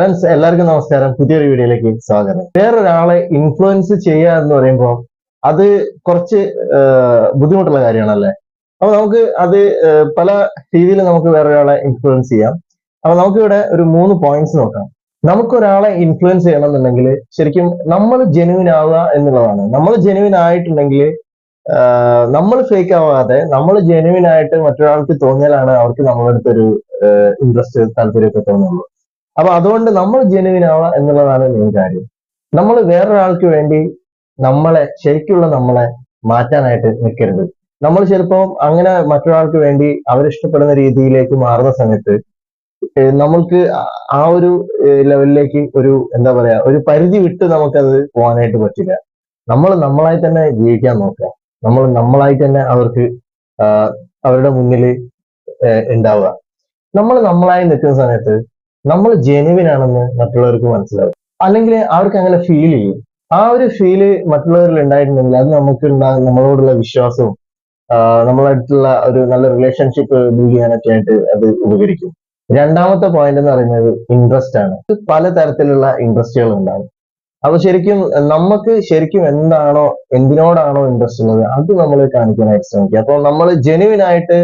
Friends എല്ലാവർക്കും നമസ്കാരം. പുതിയൊരു വീഡിയോയിലേക്ക് സ്വാഗതം. വേറൊരാളെ ഇൻഫ്ലുവൻസ് ചെയ്യുക എന്ന് പറയുമ്പോൾ അത് കുറച്ച് ബുദ്ധിമുട്ടുള്ള കാര്യമാണല്ലേ? അപ്പൊ നമുക്ക് അത് പല രീതിയിൽ നമുക്ക് വേറൊരാളെ ഇൻഫ്ലുവൻസ് ചെയ്യാം. അപ്പൊ നമുക്കിവിടെ ഒരു മൂന്ന് പോയിന്റ്സ് നോക്കാം. നമുക്കൊരാളെ ഇൻഫ്ലുവൻസ് ചെയ്യണമെന്നുണ്ടെങ്കിൽ ശരിക്കും നമ്മൾ ജെനുവിൻ ആവുക എന്നുള്ളതാണ്. നമ്മൾ ജെനുവിൻ ആയിട്ടുണ്ടെങ്കിൽ നമ്മൾ ഫേക്ക് ആവാതെ നമ്മൾ ജെനുവിൻ ആയിട്ട് മറ്റൊരാൾക്ക് തോന്നിയാലാണ് അവർക്ക് നമ്മളടുത്തൊരു ഇൻട്രസ്റ്റ് താല്പര്യമൊക്കെ തോന്നുള്ളൂ അപ്പൊ അതുകൊണ്ട് നമ്മൾ ജെനുവിൻ എന്നുള്ളതാണ് മെയിൻ കാര്യം. നമ്മൾ വേറൊരാൾക്ക് വേണ്ടി നമ്മളെ ശരിക്കുള്ള നമ്മളെ മാറ്റാനായിട്ട് നിൽക്കരുത്. നമ്മൾ ചിലപ്പോൾ അങ്ങനെ മറ്റൊരാൾക്ക് വേണ്ടി അവരിഷ്ടപ്പെടുന്ന രീതിയിലേക്ക് മാറുന്ന സമയത്ത് നമ്മൾക്ക് ആ ഒരു ലെവലിലേക്ക് ഒരു എന്താ പറയാ ഒരു പരിധി വിട്ട് നമുക്കത് പോകാനായിട്ട് പറ്റില്ല. നമ്മൾ നമ്മളായി തന്നെ ജീവിക്കാൻ നോക്കുക. നമ്മൾ നമ്മളായി തന്നെ അവർക്ക് അവരുടെ മുന്നിൽ ഉണ്ടാവുക. നമ്മൾ നമ്മളായി നിൽക്കുന്ന സമയത്ത് നമ്മൾ ജെനുവിൻ ആണെന്ന് മറ്റുള്ളവർക്ക് മനസ്സിലാവും. അല്ലെങ്കിൽ അവർക്ക് അങ്ങനെ ഫീൽ ചെയ്യും ആ ഒരു ഫീൽ മറ്റുള്ളവരിൽ ഉണ്ടായിട്ടുണ്ടെങ്കിൽ അത് നമുക്ക് ഉണ്ടാകുന്ന നമ്മളോടുള്ള വിശ്വാസവും നമ്മളായിട്ടുള്ള ഒരു നല്ല റിലേഷൻഷിപ്പ് ബിൽഡ് ചെയ്യാനൊക്കെ ആയിട്ട് അത് ഉപകരിക്കും. രണ്ടാമത്തെ പോയിന്റ് എന്ന് പറയുന്നത് ഇൻട്രസ്റ്റ് ആണ്. പലതരത്തിലുള്ള ഇൻട്രസ്റ്റുകൾ ഉണ്ടാകും അപ്പൊ ശരിക്കും നമുക്ക് ശരിക്കും എന്താണോ എന്തിനോടാണോ ഇൻട്രസ്റ്റ് ഉള്ളത് അത് നമ്മൾ കാണിക്കാനായിട്ട് ശ്രമിക്കുക. അപ്പൊ നമ്മൾ ജെനുവിൻ ആയിട്ട്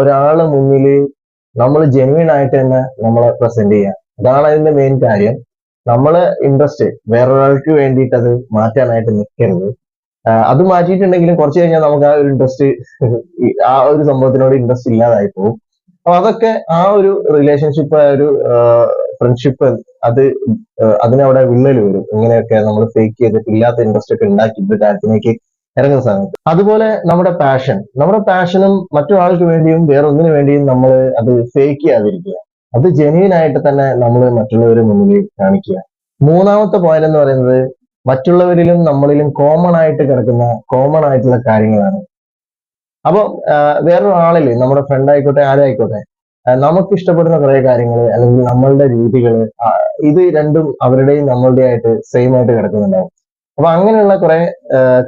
ഒരാളെ മുന്നിൽ നമ്മൾ ജെനുവിൻ ആയിട്ട് തന്നെ നമ്മളെ പ്രസന്റ് ചെയ്യുക അതാണ് അതിന്റെ മെയിൻ കാര്യം. നമ്മൾ ഇൻട്രസ്റ്റ് വേറൊരാൾക്ക് വേണ്ടിയിട്ട് അത് മാറ്റാനായിട്ട് നിൽക്കരുത് അത് മാറ്റിയിട്ടുണ്ടെങ്കിലും കുറച്ച് കഴിഞ്ഞാൽ നമുക്ക് ആ ഒരു ഇൻട്രസ്റ്റ് ആ ഒരു സംഭവത്തിനോട് ഇൻട്രസ്റ്റ് ഇല്ലാതായി പോകും അപ്പൊ അതൊക്കെ ആ ഒരു റിലേഷൻഷിപ്പ് ആ ഒരു ഫ്രണ്ട്ഷിപ്പ് അത് അതിനവിടെ വിള്ളൽ വരും. ഇങ്ങനെയൊക്കെ നമ്മൾ ഫേക്ക് ചെയ്തിട്ട് ഇല്ലാത്ത ഇൻട്രസ്റ്റ് ഒക്കെ ഉണ്ടാക്കിയിട്ട് കാര്യത്തിലേക്ക് ഇറങ്ങുന്ന സമയത്ത്. അതുപോലെ നമ്മുടെ പാഷൻ നമ്മുടെ പാഷനും മറ്റു മറ്റൊരാൾക്ക് വേണ്ടിയും വേറൊന്നിനു വേണ്ടിയും നമ്മൾ അത് ഫേക്ക് ചെയ്യാതിരിക്കുക. അത് ജെന്യൂൻ ആയിട്ട് തന്നെ നമ്മൾ മറ്റുള്ളവരെ മുന്നിൽ കാണിക്കുക. മൂന്നാമത്തെ പോയിന്റ് എന്ന് പറയുന്നത് മറ്റുള്ളവരിലും നമ്മളിലും കോമൺ ആയിട്ട് കിടക്കുന്ന കോമൺ ആയിട്ടുള്ള കാര്യങ്ങളാണ്. അപ്പൊ വേറൊരാളിൽ നമ്മുടെ ഫ്രണ്ട് ആയിക്കോട്ടെ ആരായിക്കോട്ടെ നമുക്ക് ഇഷ്ടപ്പെടുന്ന കുറെ കാര്യങ്ങൾ അല്ലെങ്കിൽ നമ്മളുടെ രീതികൾ ഇത് രണ്ടും അവരുടെയും നമ്മളുടെയും ആയിട്ട് സെയിം ആയിട്ട് കിടക്കുന്നുണ്ടാവും. അപ്പൊ അങ്ങനെയുള്ള കുറെ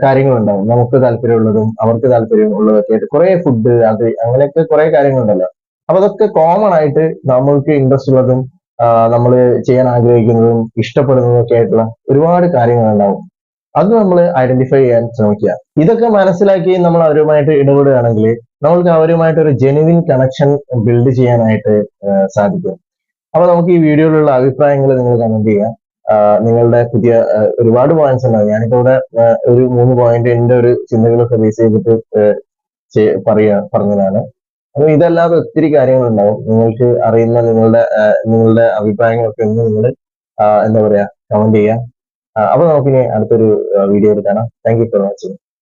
കാര്യങ്ങളുണ്ടാവും. നമുക്ക് താല്പര്യമുള്ളതും അവർക്ക് താല്പര്യം ഉള്ളതൊക്കെ ആയിട്ട് കുറെ ഫുഡ് അത് അങ്ങനെയൊക്കെ കുറെ കാര്യങ്ങളുണ്ടല്ലോ. അപ്പൊ അതൊക്കെ കോമൺ ആയിട്ട് നമ്മൾക്ക് ഇൻട്രസ്റ്റ് ഉള്ളതും നമ്മൾ ചെയ്യാൻ ആഗ്രഹിക്കുന്നതും ഇഷ്ടപ്പെടുന്നതും ഒക്കെ ആയിട്ടുള്ള ഒരുപാട് കാര്യങ്ങളുണ്ടാവും. അത് നമ്മൾ ഐഡന്റിഫൈ ചെയ്യാൻ ശ്രമിക്കുക. ഇതൊക്കെ മനസ്സിലാക്കി നമ്മൾ അവരുമായിട്ട് ഇടപെടുകയാണെങ്കിൽ നമ്മൾക്ക് അവരുമായിട്ട് ഒരു ജെനുവിൻ കണക്ഷൻ ബിൽഡ് ചെയ്യാനായിട്ട് സാധിക്കും. അപ്പൊ നമുക്ക് ഈ വീഡിയോയിലുള്ള അഭിപ്രായങ്ങൾ നിങ്ങൾ കമന്റ് ചെയ്യാം ആ, നിങ്ങളുടെ പുതിയ ഒരുപാട് പോയിന്റ്സ് ഉണ്ടാവും. ഞാനിപ്പോ ഇവിടെ ഒരു മൂന്ന് പോയിന്റ് എന്റെ ഒരു ചിന്തകളൊക്കെ ബേസ് ചെയ്തിട്ട് പറയുക പറഞ്ഞതാണ്. അപ്പൊ ഇതല്ലാതെ ഒത്തിരി കാര്യങ്ങളുണ്ടാവും. നിങ്ങൾക്ക് അറിയുന്ന നിങ്ങളുടെ നിങ്ങളുടെ അഭിപ്രായങ്ങളൊക്കെ ഒന്ന് നിങ്ങൾ എന്താ പറയാ കമന്റ് ചെയ്യാം. അപ്പൊ നമുക്കിനി അടുത്തൊരു വീഡിയോയിൽ കാണാം. Thank you for watching